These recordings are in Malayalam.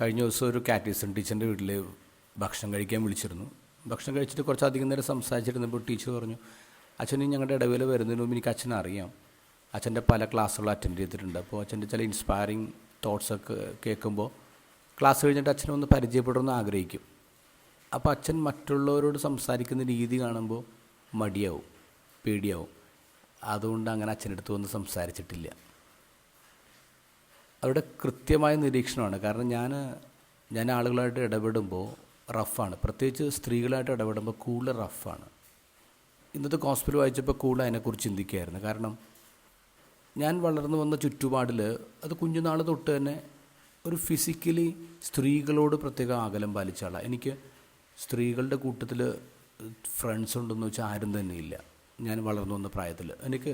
കഴിഞ്ഞ ദിവസം ഒരു കാറ്റീസൺ ടീച്ചറിന്റെ വീട്ടിൽ ഭക്ഷണം കഴിക്കാൻ വിളിച്ചിരുന്നു. ഭക്ഷണം കഴിച്ചിട്ട് കുറച്ചധികം നേരം സംസാരിച്ചിരുന്നപ്പോൾ ടീച്ചർ പറഞ്ഞു അച്ഛനും ഞങ്ങളുടെ ഇടവേല വരുന്നതിന് മുമ്പ് എനിക്ക് അച്ഛനെ അറിയാം. അച്ഛന്റെ പല ക്ലാസ്സുകൾ അറ്റൻഡ് ചെയ്തിട്ടുണ്ട്. അപ്പോൾ അച്ഛന്റെ ചില ഇൻസ്പയറിങ് തോട്ട്സൊക്കെ കേൾക്കുമ്പോൾ ക്ലാസ് കഴിഞ്ഞിട്ട് അച്ഛനെ ഒന്ന് പരിചയപ്പെടണമെന്ന് ആഗ്രഹിക്കും. അപ്പോൾ അച്ഛൻ മറ്റുള്ളവരോട് സംസാരിക്കുന്ന രീതി കാണുമ്പോൾ മടിയാവും പേടിയാവും. അതുകൊണ്ട് അങ്ങനെ അച്ഛന്റെ അടുത്ത് വന്ന് സംസാരിച്ചിട്ടില്ല. അവരുടെ കൃത്യമായ നിരീക്ഷണമാണ്. കാരണം ഞാൻ ഞാൻ ആളുകളായിട്ട് ഇടപെടുമ്പോൾ റഫാണ്. പ്രത്യേകിച്ച് സ്ത്രീകളായിട്ട് ഇടപെടുമ്പോൾ കൂടുതൽ റഫാണ്. ഇന്നത്തെ ഹോസ്പിറ്റൽ വായിച്ചപ്പോൾ കൂടുതൽ അതിനെക്കുറിച്ച് ചിന്തിക്കുകയായിരുന്നു കാരണം ഞാൻ വളർന്നു വന്ന ചുറ്റുപാടിൽ അത് കുഞ്ഞുനാൾ തൊട്ട് തന്നെ ഒരു ഫിസിക്കലി സ്ത്രീകളോട് പ്രത്യേക അകലം പാലിച്ച ആളാണ് എനിക്ക് സ്ത്രീകളുടെ കൂട്ടത്തിൽ ഫ്രണ്ട്സ് ഉണ്ടെന്ന് വെച്ചാൽ ആരും തന്നെ ഇല്ല. ഞാൻ വളർന്നു വന്ന പ്രായത്തിൽ എനിക്ക്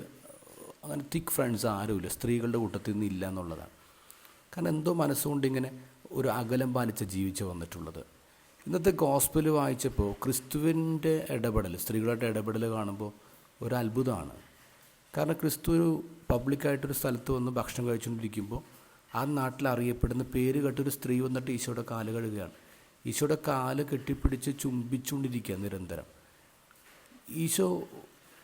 അങ്ങനെ തിക്ക് ഫ്രണ്ട്സ് ആരുമില്ല. സ്ത്രീകളുടെ കൂട്ടത്തിൽ നിന്ന് ഇല്ല എന്നുള്ളതാണ്. കാരണം എന്തോ മനസ്സുകൊണ്ട് ഇങ്ങനെ ഒരു അകലം പാലിച്ച് ജീവിച്ച് വന്നിട്ടുള്ളത്. ഇന്നത്തെ ഗോസ്പിൽ വായിച്ചപ്പോൾ ക്രിസ്തുവിന്റെ ഇടപെടൽ സ്ത്രീകളുടെ ഇടപെടൽ കാണുമ്പോൾ ഒരു അത്ഭുതമാണ്. കാരണം ക്രിസ്തു ഒരു പബ്ലിക്കായിട്ടൊരു സ്ഥലത്ത് വന്ന് ഭക്ഷണം കഴിച്ചുകൊണ്ടിരിക്കുമ്പോൾ ആ നാട്ടിൽ അറിയപ്പെടുന്ന പേര് കേട്ടൊരു സ്ത്രീ വന്നിട്ട് ഈശോയുടെ കാൽ കഴുകുകയാണ്. ഈശോയുടെ കാൽ കെട്ടിപ്പിടിച്ച് ചുംബിച്ചുകൊണ്ടിരിക്കുക നിരന്തരം. ഈശോ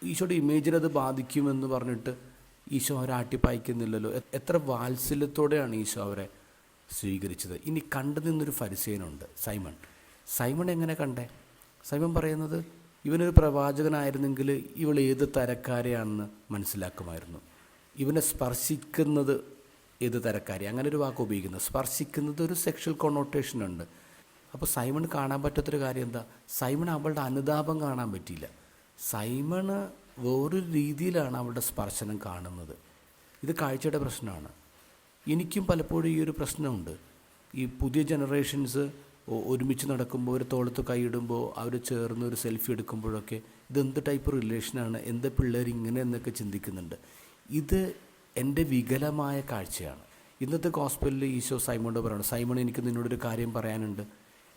ഈശോയുടെ ഇമേജിനെ അത് ബാധിക്കുമെന്ന് പറഞ്ഞിട്ട് ഈശോ അവരെ ആട്ടിപ്പായിക്കുന്നില്ലല്ലോ. എത്ര വാത്സല്യത്തോടെയാണ് ഈശോ അവരെ സ്വീകരിച്ചത്. ഇനി കണ്ടു നിന്നൊരു ഫരിസേനുണ്ട് സൈമൺ. സൈമൺ എങ്ങനെ കണ്ടേ? സൈമൺ പറയുന്നത് ഇവനൊരു പ്രവാചകനായിരുന്നെങ്കിൽ ഇവൾ ഏത് തരക്കാരെയാണെന്ന് മനസ്സിലാക്കുമായിരുന്നു. ഇവനെ സ്പർശിക്കുന്നത് ഏത് തരക്കാരി? അങ്ങനെ ഒരു വാക്ക് ഉപയോഗിക്കുന്നത് സ്പർശിക്കുന്നത് ഒരു സെക്ഷൽ കൊണോട്ടേഷൻ ഉണ്ട്. അപ്പോൾ സൈമൺ കാണാൻ പറ്റാത്തൊരു കാര്യം എന്താ? സൈമൺ അവളുടെ അനുതാപം കാണാൻ പറ്റിയില്ല. സൈമണ് വേറൊരു രീതിയിലാണ് അവളുടെ സ്പർശനം കാണുന്നത്. ഇത് കാഴ്ചയുടെ പ്രശ്നമാണ്. എനിക്കും പലപ്പോഴും ഈ ഒരു പ്രശ്നമുണ്ട്. ഈ പുതിയ ജനറേഷൻസ് ഒരുമിച്ച് നടക്കുമ്പോൾ ഒരു തോളത്ത് കൈയിടുമ്പോൾ അവർ ചേർന്ന് ഒരു സെൽഫി എടുക്കുമ്പോഴൊക്കെ ഇതെന്ത് ടൈപ്പ് റിലേഷനാണ് എന്താ പിള്ളേർ ഇങ്ങനെ എന്നൊക്കെ ചിന്തിക്കുന്നുണ്ട്. ഇത് എന്റെ വികലമായ കാഴ്ചയാണ്. ഇന്നത്തെ ഹോസ്പിറ്റലിൽ ഈശോ സൈമോണ്ട് പറയുന്നത് സൈമൺ എനിക്ക് നിന്നോടൊരു കാര്യം പറയാനുണ്ട്.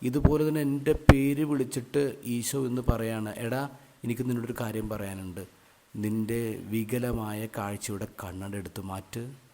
ഇതുപോലെ തന്നെ എന്റെ പേര് വിളിച്ചിട്ട് ഈശോ എന്ന് പറയാണ് എടാ എനിക്ക് നിന്നോടൊരു കാര്യം പറയാനുണ്ട്. നിന്റെ വികലമായ കാഴ്ചയുടെ കണ്ണട എടുത്തു മാറ്റ്.